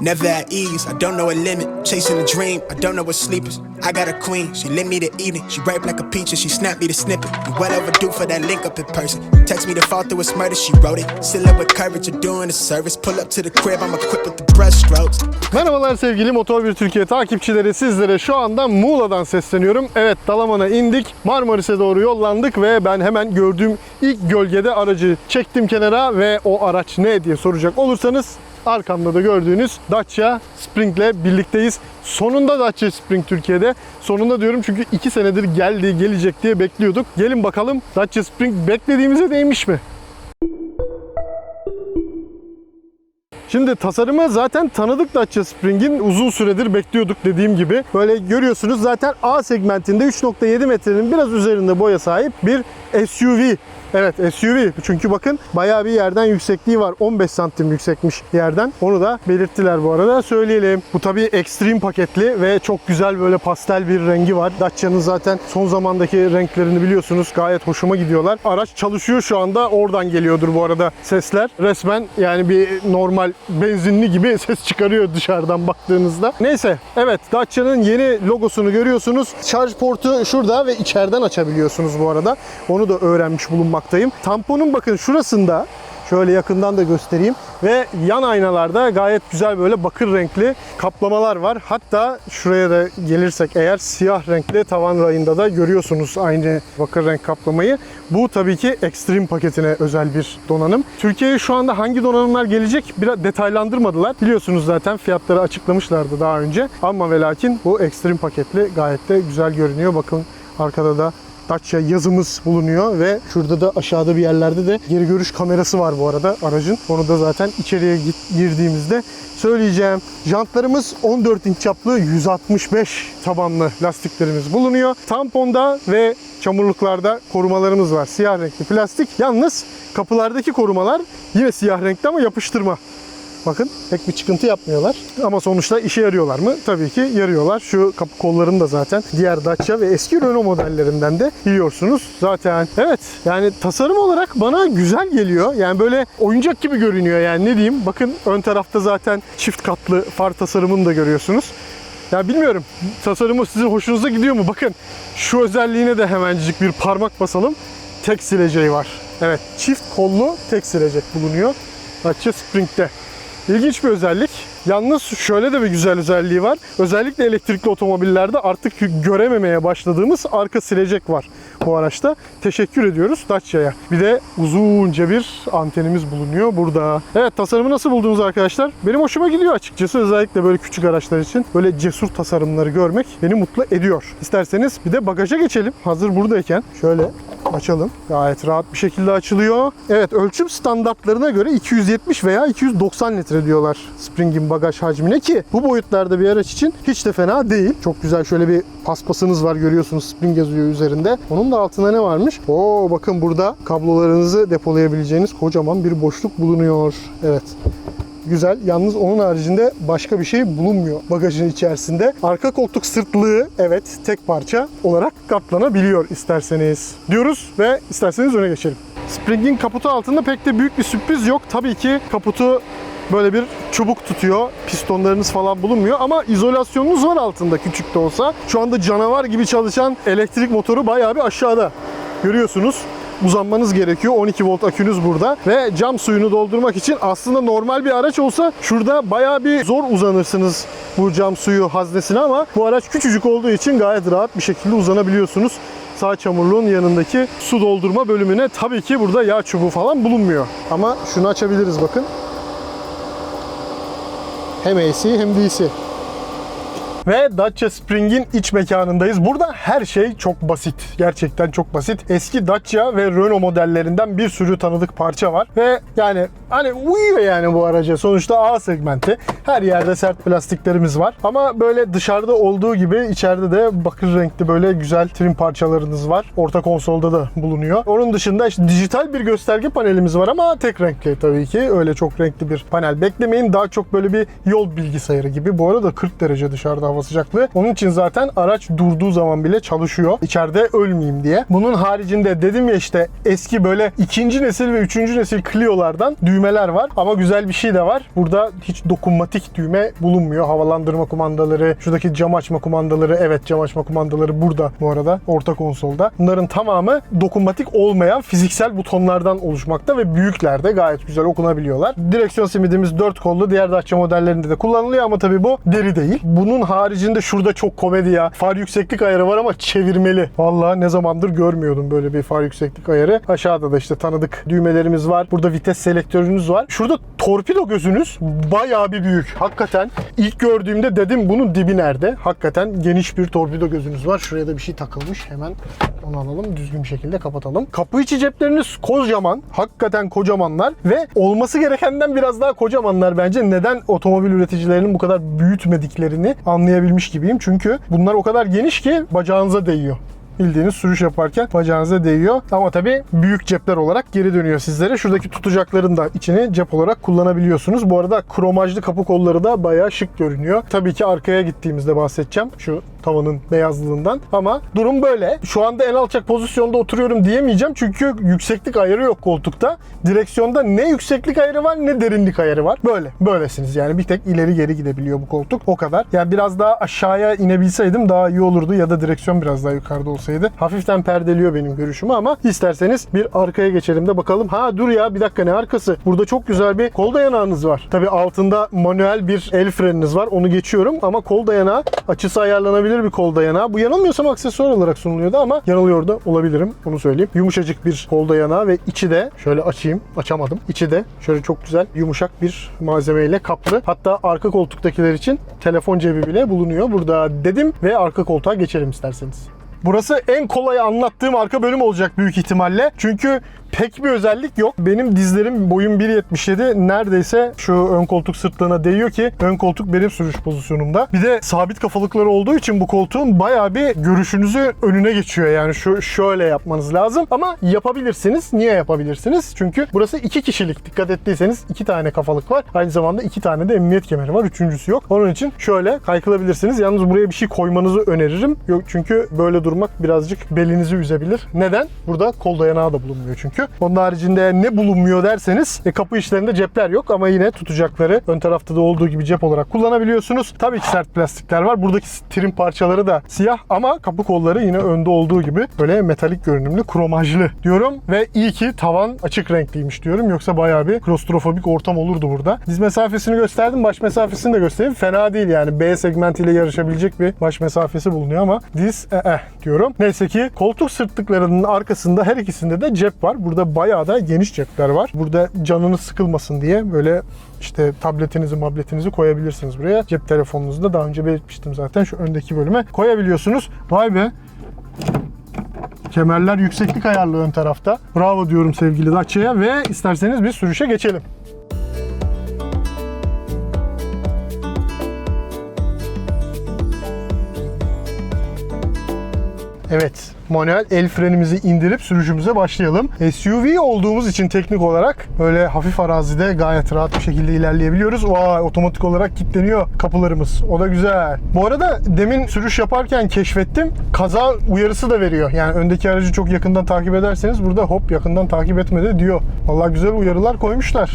Never at ease, I don't know a limit. Chasing a dream, I don't know what sleep is. I got a queen, she lit me eat it. She ripe like a peach and she snapped me to snippet. You well overdue for that link up in person. Text me to fall through a murder, she wrote it. Still up with courage, you're doing a service. Pull up to the crib, I'm equipped with the brushstrokes. Merhabalar sevgili Motor 1 Türkiye takipçileri sizlere şu anda Muğla'dan sesleniyorum. Evet Dalaman'a indik Marmaris'e doğru yollandık ve ben hemen gördüğüm ilk gölgede aracı çektim kenara ve o araç ne diye soracak olursanız arkamda da gördüğünüz Dacia Spring ile birlikteyiz. Sonunda Dacia Spring Türkiye'de. Sonunda diyorum çünkü 2 senedir geldi gelecek diye bekliyorduk. Gelin bakalım Dacia Spring beklediğimize değmiş mi? Şimdi tasarımı zaten tanıdık Dacia Spring'in uzun süredir bekliyorduk dediğim gibi. Böyle görüyorsunuz zaten A segmentinde 3.7 metrenin biraz üzerinde boya sahip bir SUV. Evet SUV çünkü bakın bayağı bir yerden yüksekliği var. 15 santim yüksekmiş yerden. Onu da belirttiler bu arada söyleyelim. Bu tabii Extreme paketli ve çok güzel böyle pastel bir rengi var. Dacia'nın zaten son zamandaki renklerini biliyorsunuz gayet hoşuma gidiyorlar. Araç çalışıyor şu anda oradan geliyordur bu arada sesler. Resmen yani bir normal benzinli gibi ses çıkarıyor dışarıdan baktığınızda. Neyse evet Dacia'nın yeni logosunu görüyorsunuz. Şarj portu şurada ve içeriden açabiliyorsunuz bu arada. Onu da öğrenmiş bulunmaktayım. Tamponun bakın şurasında Şöyle yakından da göstereyim. Ve yan aynalarda gayet güzel böyle bakır renkli kaplamalar var. Hatta şuraya da gelirsek eğer siyah renkli tavan rayında da görüyorsunuz aynı bakır renk kaplamayı. Bu tabii ki Extreme paketine özel bir donanım. Türkiye'ye şu anda hangi donanımlar gelecek biraz detaylandırmadılar. Biliyorsunuz zaten fiyatları açıklamışlardı daha önce. Ama ve lakin bu Extreme paketli gayet de güzel görünüyor. Bakın arkada da Dacia yazımız bulunuyor ve şurada da aşağıda bir yerlerde de geri görüş kamerası var bu arada aracın. Onu da zaten içeriye girdiğimizde söyleyeceğim. Jantlarımız 14 inç çaplı 165 tabanlı lastiklerimiz bulunuyor. Tamponda ve çamurluklarda korumalarımız var. Siyah renkli plastik. Yalnız kapılardaki korumalar yine siyah renkli ama yapıştırma. Bakın pek bir çıkıntı yapmıyorlar. Ama sonuçta işe yarıyorlar mı? Tabii ki yarıyorlar. Şu kapı kollarını da zaten diğer Dacia ve eski Renault modellerinden de biliyorsunuz zaten. Evet yani tasarım olarak bana güzel geliyor. Yani böyle oyuncak gibi görünüyor yani ne diyeyim. Bakın ön tarafta zaten çift katlı far tasarımını da görüyorsunuz. Ya bilmiyorum tasarımı sizin hoşunuza gidiyor mu? Bakın şu özelliğine de hemencik bir parmak basalım. Tek sileceği var. Evet çift kollu tek silecek bulunuyor. Dacia Spring'de. İlginç bir özellik. Yalnız şöyle de bir güzel özelliği var. Özellikle elektrikli otomobillerde artık görememeye başladığımız arka silecek var bu araçta. Teşekkür ediyoruz Dacia'ya. Bir de uzunca bir antenimiz bulunuyor burada. Evet tasarımı nasıl buldunuz arkadaşlar? Benim hoşuma gidiyor açıkçası. Özellikle böyle küçük araçlar için böyle cesur tasarımları görmek beni mutlu ediyor. İsterseniz bir de bagaja geçelim. Hazır buradayken şöyle açalım. Gayet rahat bir şekilde açılıyor. Evet ölçüm standartlarına göre 270 veya 290 litre diyorlar Spring'in bagaj hacmine ki bu boyutlarda bir araç için hiç de fena değil. Çok güzel şöyle bir paspasınız var görüyorsunuz Spring yazıyor üzerinde. Onun da altında ne varmış? Oo bakın burada kablolarınızı depolayabileceğiniz kocaman bir boşluk bulunuyor. Evet. Güzel. Yalnız onun haricinde başka bir şey bulunmuyor bagajın içerisinde. Arka koltuk sırtlığı evet tek parça olarak katlanabiliyor isterseniz. Diyoruz ve isterseniz öne geçelim. Spring'in kaputu altında pek de büyük bir sürpriz yok. Tabii ki kaputu böyle bir çubuk tutuyor. Pistonlarınız falan bulunmuyor ama izolasyonunuz var altında küçük de olsa. Şu anda canavar gibi çalışan elektrik motoru bayağı bir aşağıda. Görüyorsunuz uzanmanız gerekiyor. 12 volt akünüz burada ve cam suyunu doldurmak için aslında normal bir araç olsa şurada bayağı bir zor uzanırsınız bu cam suyu haznesine ama bu araç küçücük olduğu için gayet rahat bir şekilde uzanabiliyorsunuz. Sağ çamurluğun yanındaki su doldurma bölümüne tabii ki burada yağ çubuğu falan bulunmuyor. Ama şunu açabiliriz bakın. Hem AC hem DC. Ve Dacia Spring'in iç mekanındayız. Burada her şey çok basit. Gerçekten çok basit. Eski Dacia ve Renault modellerinden bir sürü tanıdık parça var. Ve yani hani uyuyor yani bu araca. Sonuçta A segmenti. Her yerde sert plastiklerimiz var. Ama böyle dışarıda olduğu gibi içeride de bakır renkli böyle güzel trim parçalarınız var. Orta konsolda da bulunuyor. Onun dışında işte dijital bir gösterge panelimiz var ama tek renkli tabii ki. Öyle çok renkli bir panel beklemeyin. Daha çok böyle bir yol bilgisayarı gibi. Bu arada 40 derece dışarıda hava sıcaklığı. Onun için zaten araç durduğu zaman bile çalışıyor. İçeride ölmeyeyim diye. Bunun haricinde dedim ya işte eski böyle ikinci nesil ve üçüncü nesil Clio'lardan düğme düğmeler var ama güzel bir şey de var. Burada hiç dokunmatik düğme bulunmuyor. Havalandırma kumandaları, şuradaki cam açma kumandaları, evet cam açma kumandaları burada bu arada orta konsolda. Bunların tamamı dokunmatik olmayan fiziksel butonlardan oluşmakta ve büyüklerde gayet güzel okunabiliyorlar. Direksiyon simidimiz 4 kollu. Diğer Dacia modellerinde de kullanılıyor ama tabii bu deri değil. Bunun haricinde şurada çok komedi ya. Far yükseklik ayarı var ama çevirmeli. Vallahi ne zamandır görmüyordum böyle bir far yükseklik ayarı. Aşağıda da işte tanıdık düğmelerimiz var. Burada vites selektörünüz var. Şurada torpido gözünüz bayağı bir büyük. Hakikaten ilk gördüğümde dedim bunun dibi nerede? Hakikaten geniş bir torpido gözünüz var. Şuraya da bir şey takılmış. Hemen onu alalım. Düzgün bir şekilde kapatalım. Kapı içi cepleriniz kocaman. Hakikaten kocamanlar ve olması gerekenden biraz daha kocamanlar bence. Neden otomobil üreticilerinin bu kadar büyütmediklerini anlayabilmiş gibiyim. Çünkü bunlar o kadar geniş ki bacağınıza değiyor bildiğiniz sürüş yaparken bacağınıza değiyor. Ama tabii büyük cepler olarak geri dönüyor sizlere. Şuradaki tutacakların da içini cep olarak kullanabiliyorsunuz. Bu arada kromajlı kapı kolları da bayağı şık görünüyor. Tabii ki arkaya gittiğimizde bahsedeceğim. Şu tavanın beyazlığından. Ama durum böyle. Şu anda en alçak pozisyonda oturuyorum diyemeyeceğim. Çünkü yükseklik ayarı yok koltukta. Direksiyonda ne yükseklik ayarı var ne derinlik ayarı var. Böyle. Böylesiniz yani. Bir tek ileri geri gidebiliyor bu koltuk. O kadar. Yani biraz daha aşağıya inebilseydim daha iyi olurdu. Ya da direksiyon biraz daha yukarıda olsaydı. Hafiften perdeliyor benim görüşümü ama isterseniz bir arkaya geçelim de bakalım. Ha dur ya bir dakika ne arkası? Burada çok güzel bir kol dayanağınız var. Tabi altında manuel bir el freniniz var. Onu geçiyorum ama kol dayanağı açısı ayarlanabilir bir kol dayanağı. Bu yanılmıyorsam aksesuar olarak sunuluyordu ama yanılıyor da olabilirim. Onu söyleyeyim. Yumuşacık bir kol dayanağı ve içi de şöyle açayım. Açamadım. İçi de şöyle çok güzel yumuşak bir malzemeyle kaplı. Hatta arka koltuktakiler için telefon cebi bile bulunuyor. Burada dedim ve arka koltuğa geçelim isterseniz. Burası en kolay anlattığım arka bölüm olacak büyük ihtimalle. Çünkü pek bir özellik yok. Benim dizlerim boyum 1.77 neredeyse şu ön koltuk sırtlığına değiyor ki ön koltuk benim sürüş pozisyonumda. Bir de sabit kafalıkları olduğu için bu koltuğun bayağı bir görüşünüzü önüne geçiyor. Yani şu şöyle yapmanız lazım ama yapabilirsiniz. Niye yapabilirsiniz? Çünkü burası iki kişilik. Dikkat ettiyseniz iki tane kafalık var. Aynı zamanda iki tane de emniyet kemeri var. Üçüncüsü yok. Onun için şöyle kaykılabilirsiniz. Yalnız buraya bir şey koymanızı öneririm. Yok çünkü böyle durmak birazcık belinizi üzebilir. Neden? Burada kol dayanağı da bulunmuyor çünkü. Onun haricinde ne bulunmuyor derseniz e, kapı içlerinde cepler yok ama yine tutacakları ön tarafta da olduğu gibi cep olarak kullanabiliyorsunuz. Tabii ki sert plastikler var. Buradaki trim parçaları da siyah ama kapı kolları yine önde olduğu gibi böyle metalik görünümlü kromajlı diyorum ve iyi ki tavan açık renkliymiş diyorum. Yoksa bayağı bir klostrofobik ortam olurdu burada. Diz mesafesini gösterdim. Baş mesafesini de göstereyim. Fena değil yani. B segmentiyle yarışabilecek bir baş mesafesi bulunuyor ama diz eh diyorum. Neyse ki koltuk sırtlıklarının arkasında her ikisinde de cep var. Burada bayağı da geniş cepler var. Burada canınız sıkılmasın diye böyle işte tabletinizi, mabletinizi koyabilirsiniz buraya. Cep telefonunuzu da daha önce belirtmiştim zaten şu öndeki bölüme koyabiliyorsunuz. Vay be. Kemerler yükseklik ayarlı ön tarafta. Bravo diyorum sevgili Dacia'ya ve isterseniz bir sürüşe geçelim. Evet, manuel el frenimizi indirip sürüşümüze başlayalım. SUV olduğumuz için teknik olarak böyle hafif arazide gayet rahat bir şekilde ilerleyebiliyoruz. Vay, otomatik olarak kilitleniyor kapılarımız. O da güzel. Bu arada demin sürüş yaparken keşfettim. Kaza uyarısı da veriyor. Yani öndeki aracı çok yakından takip ederseniz burada hop yakından takip etmedi diyor. Vallahi güzel uyarılar koymuşlar.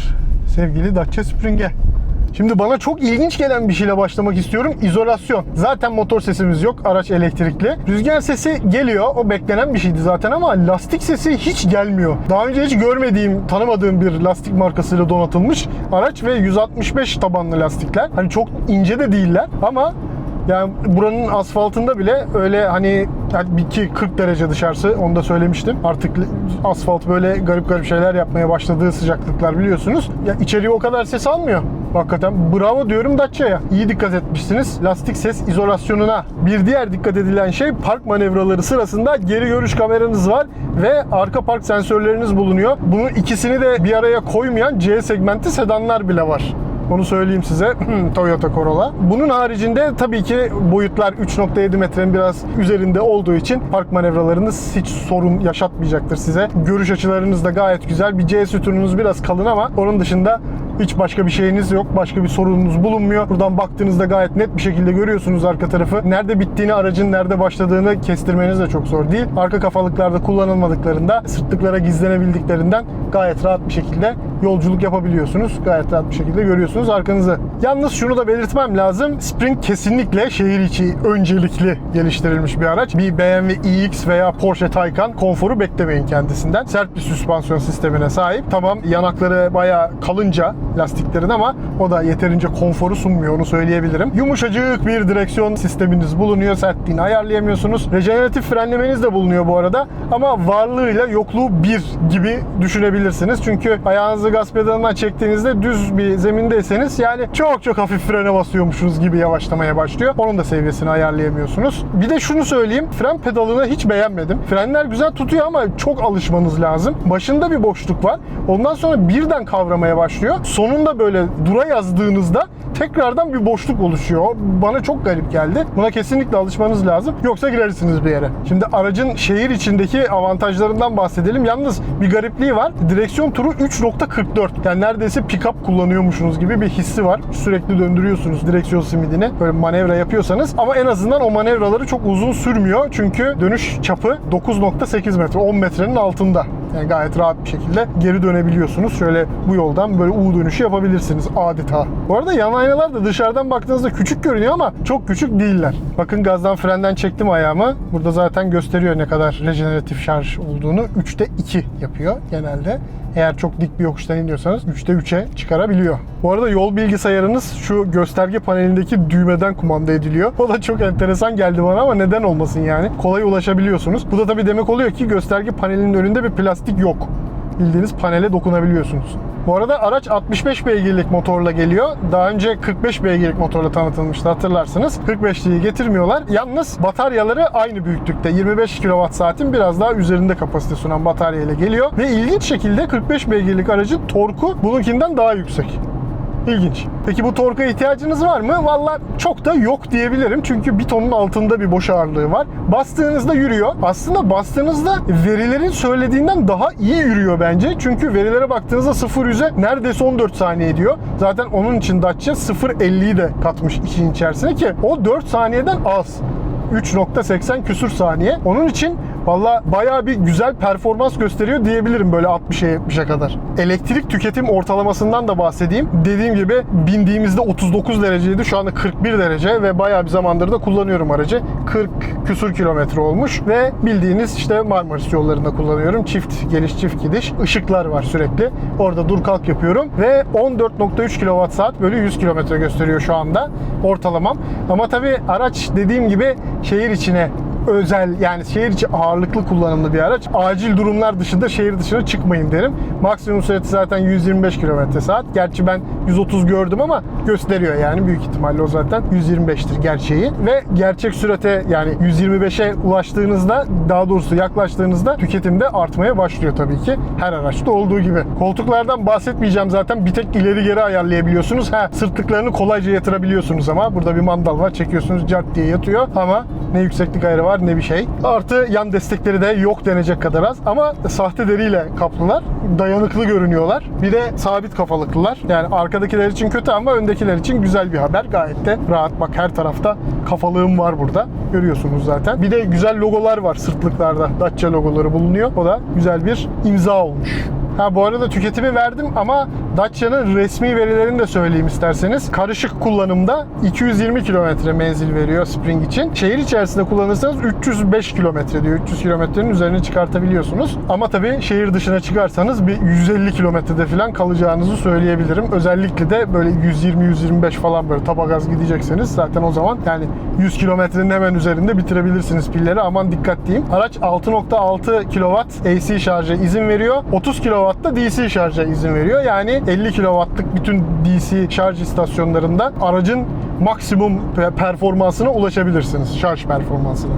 Sevgili Dacia Spring'e. Şimdi bana çok ilginç gelen bir şeyle başlamak istiyorum. İzolasyon. Zaten motor sesimiz yok. Araç elektrikli. Rüzgar sesi geliyor. O beklenen bir şeydi zaten ama lastik sesi hiç gelmiyor. Daha önce hiç görmediğim, tanımadığım bir lastik markasıyla donatılmış araç ve 165 tabanlı lastikler. Hani çok ince de değiller ama yani buranın asfaltında bile öyle hani yani ki 40 derece dışarısı onu da söylemiştim. Artık asfalt böyle garip garip şeyler yapmaya başladığı sıcaklıklar biliyorsunuz. Ya içeriye o kadar ses almıyor. Hakikaten bravo diyorum Dacia'ya. İyi dikkat etmişsiniz. Lastik ses izolasyonuna. Bir diğer dikkat edilen şey park manevraları sırasında geri görüş kameranız var ve arka park sensörleriniz bulunuyor. Bunun ikisini de bir araya koymayan C segmenti sedanlar bile var. Onu söyleyeyim size. Toyota Corolla. Bunun haricinde tabii ki boyutlar 3.7 metrenin biraz üzerinde olduğu için park manevralarınız hiç sorun yaşatmayacaktır size. Görüş açılarınız da gayet güzel. Bir C sütununuz biraz kalın ama onun dışında hiç başka bir şeyiniz yok. Başka bir sorununuz bulunmuyor. Buradan baktığınızda gayet net bir şekilde görüyorsunuz arka tarafı. Nerede bittiğini, aracın nerede başladığını kestirmeniz de çok zor değil. Arka kafalıklarda kullanılmadıklarında, sırtlıklara gizlenebildiklerinden gayet rahat bir şekilde yolculuk yapabiliyorsunuz. Gayet rahat bir şekilde görüyorsunuz arkanızı. Yalnız şunu da belirtmem lazım. Spring kesinlikle şehir içi öncelikli geliştirilmiş bir araç. Bir BMW iX veya Porsche Taycan konforu beklemeyin kendisinden. Sert bir süspansiyon sistemine sahip. Tamam yanakları bayağı kalınca lastiklerin ama o da yeterince konforu sunmuyor onu söyleyebilirim. Yumuşacık bir direksiyon sisteminiz bulunuyor. Sertliğini ayarlayamıyorsunuz. Rejeneratif frenlemeniz de bulunuyor bu arada. Ama varlığıyla yokluğu bir gibi düşünebilirsiniz. Çünkü ayağınızı gaz pedalından çektiğinizde düz bir zemindeyseniz yani çok çok hafif frene basıyormuşsunuz gibi yavaşlamaya başlıyor. Onun da seviyesini ayarlayamıyorsunuz. Bir de şunu söyleyeyim. Fren pedalını hiç beğenmedim. Frenler güzel tutuyor ama çok alışmanız lazım. Başında bir boşluk var. Ondan sonra birden kavramaya başlıyor. Sonunda böyle dura yazdığınızda tekrardan bir boşluk oluşuyor. Bana çok garip geldi. Buna kesinlikle alışmanız lazım. Yoksa girersiniz bir yere. Şimdi aracın şehir içindeki avantajlarından bahsedelim. Yalnız bir garipliği var. Direksiyon turu 3.44. Yani neredeyse pick-up kullanıyormuşsunuz gibi bir hissi var. Sürekli döndürüyorsunuz direksiyon simidini. Böyle manevra yapıyorsanız. Ama en azından o manevraları çok uzun sürmüyor. Çünkü dönüş çapı 9.8 metre. 10 metrenin altında. Yani gayet rahat bir şekilde geri dönebiliyorsunuz. Şöyle bu yoldan böyle U dönüşü yapabilirsiniz adeta. Bu arada yan aynalar da dışarıdan baktığınızda küçük görünüyor ama çok küçük değiller. Bakın gazdan frenden çektim ayağımı. Burada zaten gösteriyor ne kadar rejeneratif şarj olduğunu. 3'te 2 yapıyor genelde. Eğer çok dik bir yokuştan iniyorsanız 3'te 3'e çıkarabiliyor. Bu arada yol bilgisayarınız şu gösterge panelindeki düğmeden kumanda ediliyor. O da çok enteresan geldi bana ama neden olmasın yani. Kolay ulaşabiliyorsunuz. Bu da tabii demek oluyor ki gösterge panelinin önünde bir plastik yok. Bildiğiniz panele dokunabiliyorsunuz. Bu arada araç 65 beygirlik motorla geliyor. Daha önce 45 beygirlik motorla tanıtılmıştı hatırlarsınız. 45'liği getirmiyorlar. Yalnız bataryaları aynı büyüklükte. 25 kWh'in biraz daha üzerinde kapasite sunan batarya ile geliyor. Ve ilginç şekilde 45 beygirlik aracın torku bununkinden daha yüksek. İlginç. Peki bu torka ihtiyacınız var mı? Valla çok da yok diyebilirim. Çünkü bir tonun altında bir boş ağırlığı var. Bastığınızda yürüyor. Aslında bastığınızda verilerin söylediğinden daha iyi yürüyor bence. Çünkü verilere baktığınızda 0-100'e neredeyse 14 saniye diyor. Zaten onun için Dacia 0.50'yi de katmış için içerisine ki o 4 saniyeden az. 3.80 küsür saniye. Onun için valla bayağı bir güzel performans gösteriyor diyebilirim böyle 60'a 70'e kadar. Elektrik tüketim ortalamasından da bahsedeyim. Dediğim gibi bindiğimizde 39 dereceydi. Şu anda 41 derece ve bayağı bir zamandır da kullanıyorum aracı. 40 küsur kilometre olmuş ve bildiğiniz işte Marmaris yollarında kullanıyorum. Çift geliş çift gidiş. Işıklar var sürekli. Orada dur kalk yapıyorum ve 14.3 kWh bölü 100 kilometre gösteriyor şu anda ortalamam. Ama tabii araç dediğim gibi şehir içine özel yani şehir içi ağırlıklı kullanımlı bir araç. Acil durumlar dışında şehir dışına çıkmayın derim. Maksimum sürati zaten 125 km saat. Gerçi ben 130 gördüm ama gösteriyor yani büyük ihtimalle o zaten 125'tir gerçeği. Ve gerçek sürate yani 125'e ulaştığınızda daha doğrusu yaklaştığınızda tüketim de artmaya başlıyor tabii ki. Her araçta olduğu gibi. Koltuklardan bahsetmeyeceğim zaten. Bir tek ileri geri ayarlayabiliyorsunuz. Ha sırtlıklarını kolayca yatırabiliyorsunuz ama burada bir mandal var. Çekiyorsunuz cart diye yatıyor ama ne yükseklik ayarı var ne bir şey. Artı yan destekleri de yok denecek kadar az ama sahte deriyle kaplılar. Dayanıklı görünüyorlar. Bir de sabit kafalıklılar. Yani arkadakiler için kötü ama öndekiler için güzel bir haber. Gayet de rahat. Bak her tarafta kafalığım var burada. Görüyorsunuz zaten. Bir de güzel logolar var sırtlıklarda. Dacia logoları bulunuyor. O da güzel bir imza olmuş. Ha bu arada tüketimi verdim ama Dacia'nın resmi verilerini de söyleyeyim isterseniz. Karışık kullanımda 220 kilometre menzil veriyor Spring için. Şehir içerisinde kullanırsanız 305 kilometre diyor. 300 kilometrenin üzerine çıkartabiliyorsunuz. Ama tabii şehir dışına çıkarsanız bir 150 kilometrede falan kalacağınızı söyleyebilirim. Özellikle de böyle 120-125 falan böyle taba gaz gidecekseniz zaten o zaman yani 100 kilometrenin hemen üzerinde bitirebilirsiniz pilleri. Aman dikkat diyeyim. Araç 6.6 kW AC şarja izin veriyor. 30 kW da DC şarja izin veriyor. Yani 50 kW'lık bütün DC şarj istasyonlarında aracın maksimum pe- performansına ulaşabilirsiniz. Şarj performansına.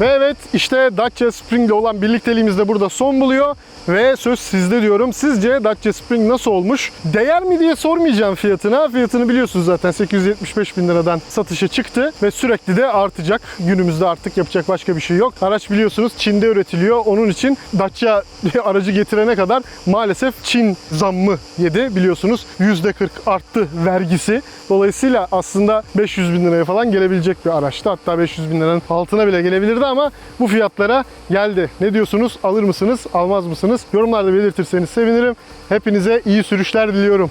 Ve evet işte Dacia Spring ile olan birlikteliğimiz de burada son buluyor. Ve söz sizde diyorum. Sizce Dacia Spring nasıl olmuş? Değer mi diye sormayacağım fiyatına. Fiyatını biliyorsunuz zaten 875 bin liradan satışa çıktı. Ve sürekli de artacak. Günümüzde artık yapacak başka bir şey yok. Araç biliyorsunuz Çin'de üretiliyor. Onun için Dacia aracı getirene kadar maalesef Çin zammı yedi biliyorsunuz. %40 arttı vergisi. Dolayısıyla aslında 500 bin liraya falan gelebilecek bir araçtı. Hatta 500 bin liranın altına bile gelebilirdi ama bu fiyatlara geldi. Ne diyorsunuz? Alır mısınız? Almaz mısınız? Yorumlarda belirtirseniz sevinirim. Hepinize iyi sürüşler diliyorum.